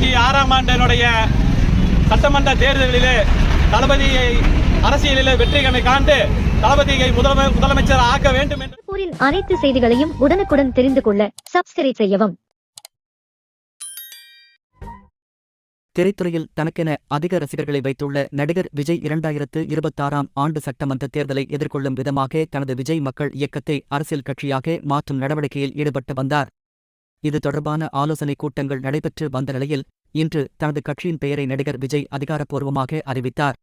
இருபத்தி ஆறாம் ஆண்டினுடைய சட்டமன்ற தேர்தலிலே தளபதியை அரசியலிலே வெற்றி கண்ணை காண்டு தளபதியை முதலமை முதலமைச்சர் ஆக்க வேண்டும் என்று அனைத்து செய்திகளையும் உடனுக்குடன் தெரிந்து கொள்ள சப்ஸ்கிரைப் செய்யவும். திரைத்துறையில் தனக்கென அதிக ரசிகர்களை வைத்துள்ள நடிகர் விஜய் இரண்டாயிரத்து இருபத்தாறாம் ஆண்டு சட்டமன்ற தேர்தலை எதிர்கொள்ளும் விதமாக தனது விஜய் மக்கள் இயக்கத்தை அரசியல் கட்சியாக மாற்றும் நடவடிக்கையில் ஈடுபட்டு வந்தார். இது தொடர்பான ஆலோசனைக் கூட்டங்கள் நடைபெற்று வந்த நிலையில் இன்று தனது கட்சியின் பெயரை நடிகர் விஜய் அதிகாரப்பூர்வமாக அறிவித்தார்.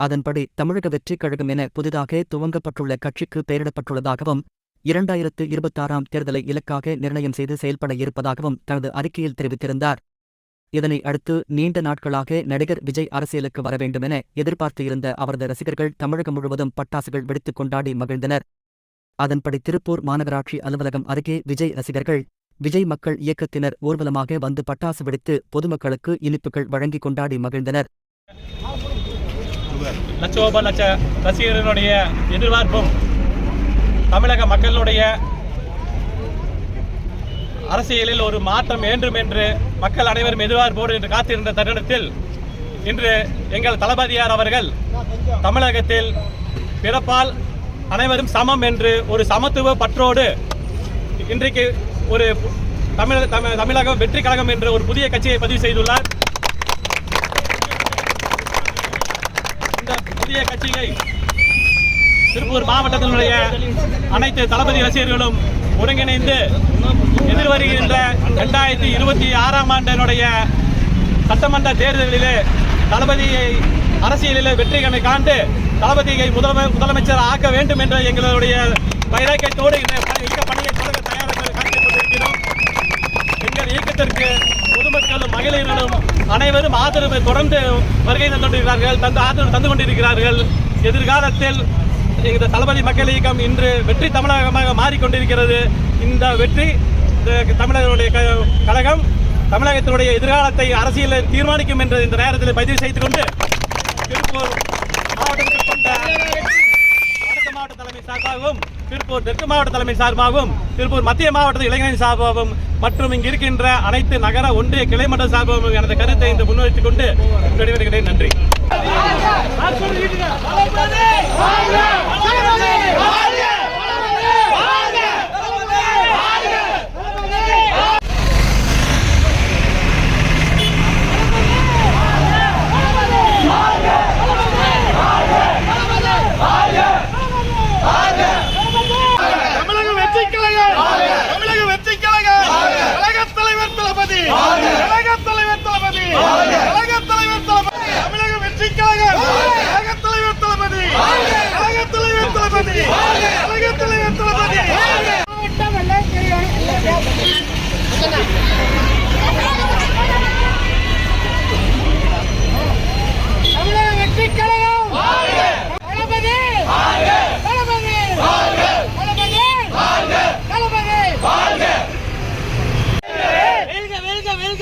அதன்படி தமிழக வெற்றிக் கழகம் என புதிதாக துவங்கப்பட்டுள்ள கட்சிக்கு பெயரிடப்பட்டுள்ளதாகவும் இரண்டாயிரத்து இருபத்தாறாம் தேர்தலை இலக்காக நிர்ணயம் செய்து செயல்பட இருப்பதாகவும் தனது அறிக்கையில் தெரிவித்திருந்தார். இதனை அடுத்து நீண்ட நாட்களாக நடிகர் விஜய் அரசியலுக்கு வர வேண்டுமென எதிர்பார்த்து இருந்த அவரது ரசிகர்கள் தமிழகம் முழுவதும் பட்டாசுகள் வெடித்துக் கொண்டாடி மகிழ்ந்தனர். அதன்படி திருப்பூர் மாநகராட்சி அலுவலகம் அருகே விஜய் ரசிகர்கள் விஜய் மக்கள் இயக்கத்தினர் ஊர்வலமாக வந்து பட்டாசு வெடித்து பொதுமக்களுக்கு இனிப்புகள் வழங்கி கொண்டாடி மகிழ்ந்தனர். லட்சோப லட்ச ரசிகர்களுடைய எதிர்பார்ப்பும் தமிழக மக்களுடைய அரசியலில் ஒரு மாற்றம் வேண்டும் என்று மக்கள் அனைவரும் எதிர்பார்ப்போடு என்று காத்திருந்த தருணத்தில் இன்று எங்கள் தளபதியார் அவர்கள் தமிழகத்தில் பிறப்பால் அனைவரும் சமம் என்று ஒரு சமத்துவ பற்றோடு இன்றைக்கு ஒரு தமிழ் தமிழ் தமிழகம் வெற்றி கழகம் என்ற ஒரு புதிய கட்சியை பதிவு செய்துள்ளார். இந்த புதிய கட்சியை திருப்பூர் மாவட்டத்தினுடைய அனைத்து தளபதி ரசிகர்களும் ஒருங்கிணைந்து எதிர்வருகின்ற இரண்டாயிரத்தி இருபத்தி ஆறாம் ஆண்டினுடைய சட்டமன்ற தேர்தலிலே தளபதியை அரசியலிலே வெற்றி காண்டு தளபதியை முதலமை முதலமைச்சர் ஆக்க வேண்டும் என்ற எங்களுடைய வைராக்கியத்தோடு இந்த பணியை இயக்கத்திற்கு பொதுமக்களும் மகளிரும் அனைவரும் ஆதரவு தொடர்ந்து வருகை தந்து கொண்டிருக்கிறார்கள் தந்து ஆதரவு தந்து கொண்டிருக்கிறார்கள். எதிர்காலத்தில் இந்த தளபதி மக்கள் இயக்கம் இன்று வெற்றி தமிழகமாக மாறிக்கொண்டிருக்கிறது. இந்த வெற்றி இந்த தமிழர்களுடைய க- கழகம் தமிழகத்தினுடைய எதிர்காலத்தை அரசியலில் தீர்மானிக்கும் என்று இந்த நேரத்தில் பதிவு செய்து கொண்டு திருப்பூர் மாவட்டத்தில் கொண்ட மாவட்ட தலைமை சார்பாகவும் திருப்பூர் தெற்கு மாவட்ட தலைமை சார்பாகவும் திருப்பூர் மத்திய மாவட்ட இளைஞரின் சார்பாகவும் மற்றும் இங்கு இருக்கின்ற அனைத்து நகர ஒன்றிய கிளைமட்ட சார்பாகவும் எனது கருத்தை இந்த முன்வைத்துக் கொண்டு நன்றி தமிழக வெற்றி கழகம் தமிழக வெற்றி கழகம் கழக தலைவர் தளபதி கழக தலைவர் தளபதி கழக தலைவர் தளபதி தமிழக வெற்றி கழகம் கழக தலைவர் தளபதி கழக தலைவர் தளபதி கழக தலைவர் தளபதி தமிழக வெற்றி கழகம் தளபதி தளபதி தளபதி தளபதி வெல்க வெல்க